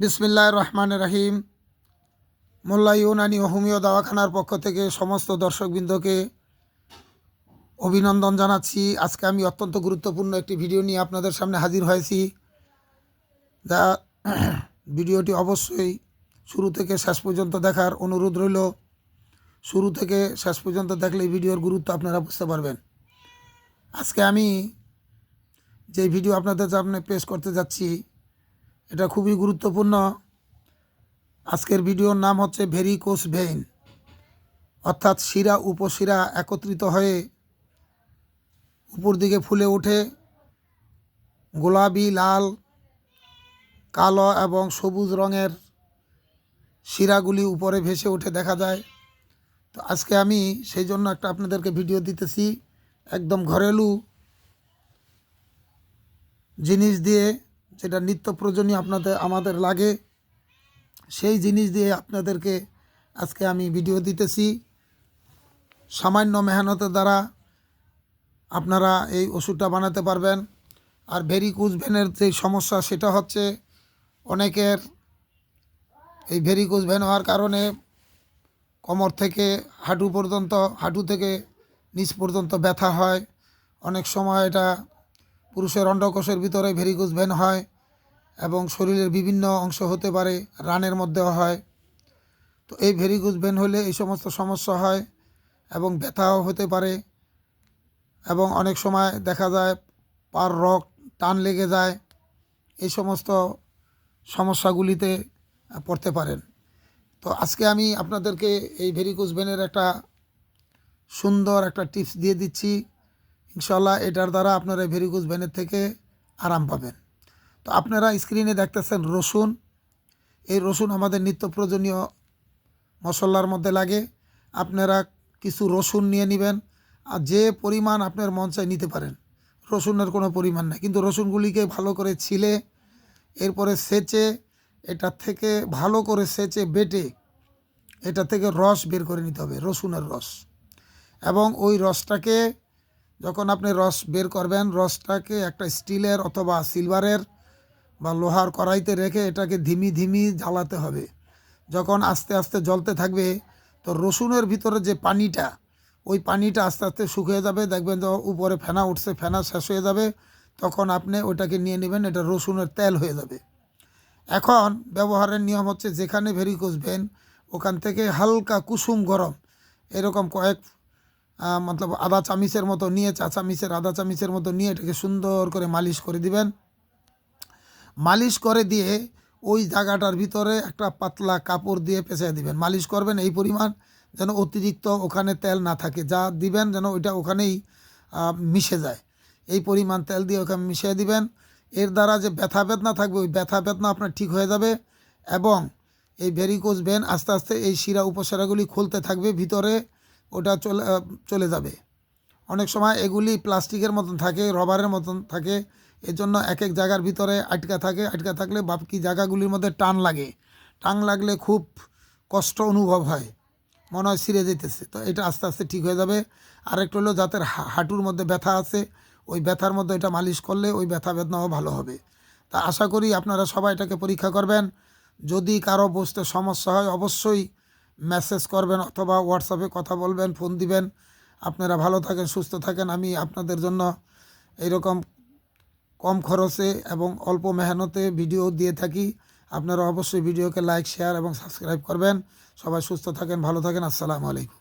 বিসমিল্লাহ রহমান রাহিম। মোল্লা ইউনানি ও হোমিও দাওয়াখানার পক্ষ থেকে সমস্ত দর্শকবৃন্দকে অভিনন্দন জানাচ্ছি। আজকে আমি অত্যন্ত গুরুত্বপূর্ণ একটি ভিডিও নিয়ে আপনাদের সামনে হাজির হয়েছি। যা ভিডিওটি অবশ্যই শুরু থেকে শেষ পর্যন্ত দেখার অনুরোধ রইল। শুরু থেকে শেষ পর্যন্ত দেখলে ভিডিওর গুরুত্ব আপনারা বুঝতে পারবেন। আজকে আমি যে ভিডিও আপনাদের সামনে পেশ করতে যাচ্ছি এটা খুবই গুরুত্বপূর্ণ। আজকের ভিডিওর নাম হচ্ছে ভেরিকোস ভেইন। অর্থাৎ শিরা, উপশিরা একত্রিত হয়ে উপর দিকে ফুলে ওঠে। গোলাপি, লাল, কালো এবং সবুজ রঙের শিরাগুলি উপরে ভেসে উঠে দেখা যায়। তো আজকে আমি সেই জন্য একটা আপনাদেরকে ভিডিও দিতেছি। একদম ঘরেলু জিনিস দিয়ে যেটা নিত্য প্রয়োজনীয় আপনাদের, আমাদের লাগে। সেই জিনিস দিয়ে আপনাদেরকে আজকে আমি ভিডিও দিতেছি। সামান্য মেহনতের দ্বারা আপনারা এই ওষুধটা বানাতে পারবেন। আর ভেরিকুজ ভ্যানের যে সমস্যা, সেটা হচ্ছে অনেকের এই ভেরিকুজ ভ্যান হওয়ার কারণে কোমর থেকে হাঁটু পর্যন্ত, হাঁটু থেকে নিচ পর্যন্ত ব্যথা হয়। অনেক সময় এটা পুরুষের অন্ডকোষের ভিতরে ভেরিকুজ ভ্যান হয়। এবং শরীরের বিভিন্ন অংশ হতে পারে রানের মধ্যেও হয়। তো এই ভেরিকুজ ভেন হলে এই সমস্ত সমস্যা হয় এবং ব্যথাও হতে পারে এবং অনেক সময় দেখা যায় পার রক টান লেগে যায়। এই সমস্ত সমস্যাগুলিতে পড়তে পারেন। তো আজকে আমি আপনাদেরকে এই ভেরিকুজ ভেনের একটা সুন্দর একটা টিপস দিয়ে দিচ্ছি। ইনশাল্লাহ এটার দ্বারা আপনারা ভেরিকুজ ভেনের থেকে আরাম পাবেন। তো আপনারা স্ক্রিনে দেখতেছেন রসুন। এই রসুন আমাদের নিত্য প্রয়োজনীয় মশলার মধ্যে লাগে। আপনারা কিছু রসুন নিয়ে নেবেন আর যে পরিমাণ আপনার মন চাই নিতে পারেন। রসুনের কোনো পরিমাণ নেই। কিন্তু রসুনগুলিকে ভালো করে ছিলে, এরপরে সেচে, এটা থেকে ভালো করে সেচে বেটে, এটা থেকে রস বের করে নিতে হবে, রসুনের রস। এবং ওই রসটাকে যখন আপনি রস বের করবেন, রসটাকে একটা স্টিলের অথবা সিলভারের বা লোহার কড়াইতে রেখে এটাকে ধিমি ধিমি জ্বালাতে হবে। যখন আস্তে আস্তে জ্বলতে থাকবে, তো রসুনের ভিতরে যে পানিটা, ওই পানিটা আস্তে আস্তে শুকিয়ে যাবে। দেখবেন যে উপরে ফেনা উঠছে, ফেনা শেষ হয়ে যাবে। তখন আপনি ওটাকে নিয়ে নেবেন, এটা রসুনের তেল হয়ে যাবে। এখন ব্যবহারের নিয়ম হচ্ছে, যেখানে ভেরিকোজ ভেন ওখান থেকে হালকা কুসুম গরম, এরকম কয়েক মতলব আধা চামিচের মতো নিয়ে, চা চামিচের আধা চামিচের মতো নিয়ে এটাকে সুন্দর করে মালিশ করে দিবেন। মালিশ করে দিয়ে ওই জায়গাটার ভিতরে একটা পাতলা কাপড় দিয়ে পেঁচাই দিবেন। মালিশ করবেন এই পরিমাণ যেন অতিরিক্ত ওখানে তেল না থাকে। যা দিবেন যেন ওইটা ওখানেই মিশে যায়। এই পরিমাণ তেল দিয়ে ওখানে মিশিয়ে দিবেন। এর দ্বারা যে ব্যথা বেদনা থাকবে, ওই ব্যথা বেদনা আপনার ঠিক হয়ে যাবে এবং এই ভেরিকোজ ভেন আস্তে আস্তে এই শিরা উপশিরাগুলি খুলতে থাকবে, ভিতরে ওটা চলে চলে যাবে। অনেক সময় এগুলি প্লাস্টিকের মতন থাকে, রবারের মতন থাকে এর জন্য এক এক জায়গার ভিতরে আটকা থাকে, আটকা থাকলে বাকি জায়গাগুলির মধ্যে টান লাগে। টান লাগলে খুব কষ্ট অনুভব হয়, মনে হয় ছিঁড়ে যেতেছে। তো এটা আস্তে আস্তে ঠিক হয়ে যাবে। আরেকটা হলো যাদের হাঁটুর মধ্যে ব্যথা আছে, ওই ব্যথার মধ্যে এটা মালিশ করলে ওই ব্যথা বেদনাও ভালো হবে। তা আশা করি আপনারা সবাই এটাকে পরীক্ষা করবেন। যদি কারও বুঝতে সমস্যা হয়, অবশ্যই মেসেজ করবেন অথবা হোয়াটসঅ্যাপে কথা বলবেন, ফোন দিবেন। আপনারা ভালো থাকেন, সুস্থ থাকেন। আমি আপনাদের জন্য এইরকম কম খরচে এবং অল্প মেহনতে ভিডিও দিয়ে থাকি। আপনারা অবশ্যই ভিডিওকে লাইক শেয়ার এবং সাবস্ক্রাইব করবেন। সবাই সুস্থ থাকেন, ভালো থাকেন। আসসালামু আলাইকুম।